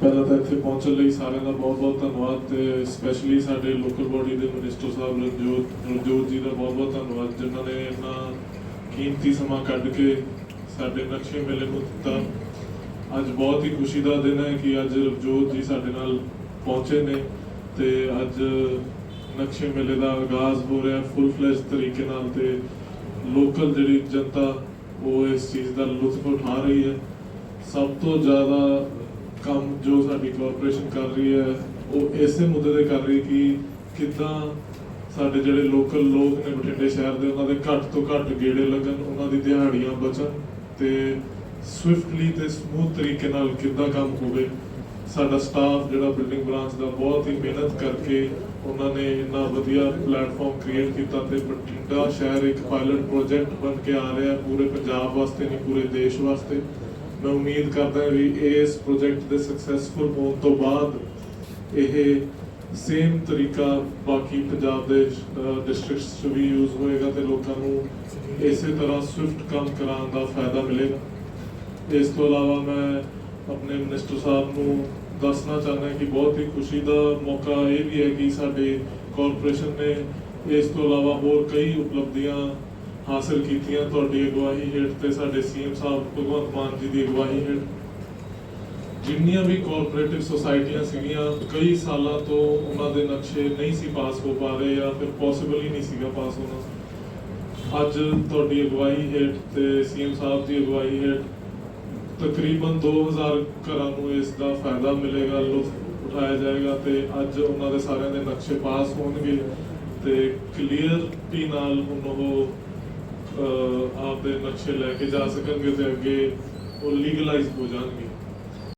ਪਹਿਲਾਂ ਤਾਂ ਇੱਥੇ ਪਹੁੰਚਣ ਲਈ ਸਾਰਿਆਂ ਦਾ ਬਹੁਤ-ਬਹੁਤ ਧੰਨਵਾਦ ਤੇ ਸਪੈਸ਼ਲੀ ਸਾਡੇ ਲੋਕਲ ਬੋਡੀ ਦੇ ਮਿਨਿਸਟਰ ਸਾਹਿਬ ਰਣਜੋਤ ਰਣਜੋਤ ਜੀ ਦਾ ਬਹੁਤ-ਬਹੁਤ ਧੰਨਵਾਦ, ਜਿਨ੍ਹਾਂ ਨੇ ਇੰਨਾ ਕੀਮਤੀ ਸਮਾਂ ਕੱਢ ਕੇ ਸਾਡੇ ਨਕਸ਼ੇ ਮੇਲੇ ਨੂੰ ਦਿੱਤਾ। ਅੱਜ ਬਹੁਤ ਹੀ ਖੁਸ਼ੀ ਦਾ ਦਿਨ ਹੈ ਕਿ ਅੱਜ ਰਵਜੋਤ ਜੀ ਸਾਡੇ ਨਾਲ ਪਹੁੰਚੇ ਨੇ ਤੇ ਅੱਜ ਨਕਸ਼ੇ ਮੇਲੇ ਦਾ ਆਗਾਜ਼ ਹੋ ਰਿਹਾ ਫੁੱਲ ਫਲੈਸ਼ ਤਰੀਕੇ ਨਾਲ ਤੇ ਲੋਕਲ ਜਿਹੜੀ ਜਨਤਾ, ਉਹ ਇਸ ਚੀਜ਼ ਦਾ ਲੁਤਫ ਉਠਾ ਰਹੀ ਹੈ। ਸਭ ਤੋਂ ਜ਼ਿਆਦਾ ਕੰਮ ਜੋ ਸਾਡੀ ਕਾਰਪੋਰੇਸ਼ਨ ਕਰ ਰਹੀ ਹੈ, ਉਹ ਇਸੇ ਮੁੱਦੇ ਤੇ ਕਰ ਰਹੀ ਕਿ ਕਿੱਦਾਂ ਸਾਡੇ ਜਿਹੜੇ ਲੋਕਲ ਲੋਕ ਨੇ ਬਠਿੰਡੇ ਸ਼ਹਿਰ ਦੇ, ਉਹਨਾਂ ਦੇ ਘੱਟ ਤੋਂ ਘੱਟ ਗੇੜੇ ਲੱਗਣ, ਉਹਨਾਂ ਦੀ ਦਿਹਾੜੀਆਂ ਬਚਣ ਤੇ ਸਵਿਫਟਲੀ ਤੇ ਸਮੂਥ ਤਰੀਕੇ ਨਾਲ ਕਿੱਦਾਂ ਕੰਮ ਹੋਵੇ। ਸਾਡਾ ਸਟਾਫ ਜਿਹੜਾ ਬਿਲਡਿੰਗ ਬ੍ਰਾਂਚ ਦਾ ਬਹੁਤ ਹੀ ਮਿਹਨਤ ਕਰਕੇ ਉਹਨਾਂ ਨੇ ਇੰਨਾ ਵਧੀਆ ਪਲੇਟਫਾਰਮ ਕ੍ਰੀਏਟ ਕੀਤਾ ਤੇ ਬਠਿੰਡਾ ਸ਼ਹਿਰ ਇੱਕ ਪਾਇਲਟ ਪ੍ਰੋਜੈਕਟ ਬਣ ਕੇ ਆ ਰਿਹਾ ਪੂਰੇ ਪੰਜਾਬ ਵਾਸਤੇ ਨਹੀਂ, ਪੂਰੇ ਦੇਸ਼ ਵਾਸਤੇ। ਮੈਂ ਉਮੀਦ ਕਰਦਾ ਹਾਂ ਵੀ ਇਸ ਪ੍ਰੋਜੈਕਟ ਦੇ ਸਕਸੈਸਫੁਲ ਹੋਣ ਤੋਂ ਬਾਅਦ ਇਹ ਸੇਮ ਤਰੀਕਾ ਬਾਕੀ ਪੰਜਾਬ ਦੇ ਡਿਸਟ੍ਰਿਕਟਸ 'ਚ ਵੀ ਯੂਜ਼ ਹੋਏਗਾ ਤੇ ਲੋਕਾਂ ਨੂੰ ਇਸੇ ਤਰ੍ਹਾਂ ਸਵਿਫਟ ਕੰਮ ਕਰਾਉਣ ਦਾ ਫਾਇਦਾ ਮਿਲੇਗਾ। ਇਸ ਤੋਂ ਇਲਾਵਾ ਮੈਂ ਆਪਣੇ ਮਿਨਿਸਟਰ ਸਾਹਿਬ ਨੂੰ ਦੱਸਣਾ ਚਾਹੁੰਦਾ ਕਿ ਬਹੁਤ ਹੀ ਖੁਸ਼ੀ ਦਾ ਮੌਕਾ ਇਹ ਵੀ ਹੈ ਕਿ ਸਾਡੇ ਕਾਰਪੋਰੇਸ਼ਨ ਨੇ ਇਸ ਤੋਂ ਇਲਾਵਾ ਹੋਰ ਕਈ ਉਪਲਬਧੀਆਂ ਹਾਸਲ ਕੀਤੀਆਂ, ਤੁਹਾਡੀ ਅਗਵਾਈ ਹੇਠ ਤੇ ਸਾਡੇ ਸੀਐਮ ਸਾਹਿਬ ਭਗਵੰਤ ਮਾਨ ਜੀ ਦੀ ਅਗਵਾਈ ਹੇਠ। ਜਿੰਨੀਆਂ ਵੀ ਕੋਆਪਰੇਟਿਵ ਸੁਸਾਇਟੀਆਂ ਸੀਗੀਆਂ, ਕਈ ਸਾਲਾਂ ਤੋਂ ਉਹਨਾਂ ਦੇ ਨਕਸ਼ੇ ਨਹੀਂ ਸੀ ਪਾਸ ਹੋ ਪਾ ਰਹੇ ਜਾਂ ਫਿਰ ਪੋਸੀਬਲ ਹੀ ਨਹੀਂ ਸੀਗਾ ਪਾਸ ਹੋਣਾ। ਅੱਜ ਤੁਹਾਡੀ ਅਗਵਾਈ ਹੇਠ ਤੇ ਸੀਐਮ ਸਾਹਿਬ ਦੀ ਅਗਵਾਈ ਹੇਠ ਤਕਰੀਬਨ 2000 ਘਰਾਂ ਨੂੰ ਇਸ ਦਾ ਫਾਇਦਾ ਮਿਲੇਗਾ ਲੁਤਫ ਉਠਾਇਆ ਜਾਏਗਾ ਤੇ ਅੱਜ ਉਹਨਾਂ ਦੇ ਸਾਰਿਆਂ ਦੇ ਨਕਸ਼ੇ ਪਾਸ ਹੋਣਗੇ ਤੇ ਕਲੀਅਰਟੀ ਨਾਲ ਹੁਣ ਉਹ ਆਪਦੇ ਨਕਸ਼ੇ ਲੈ ਕੇ ਜਾ ਸਕਣਗੇ ਤੇ ਅੱਗੇ ਉਹ ਲੀਗਲਾਈਜ਼ ਹੋ ਜਾਣਗੇ।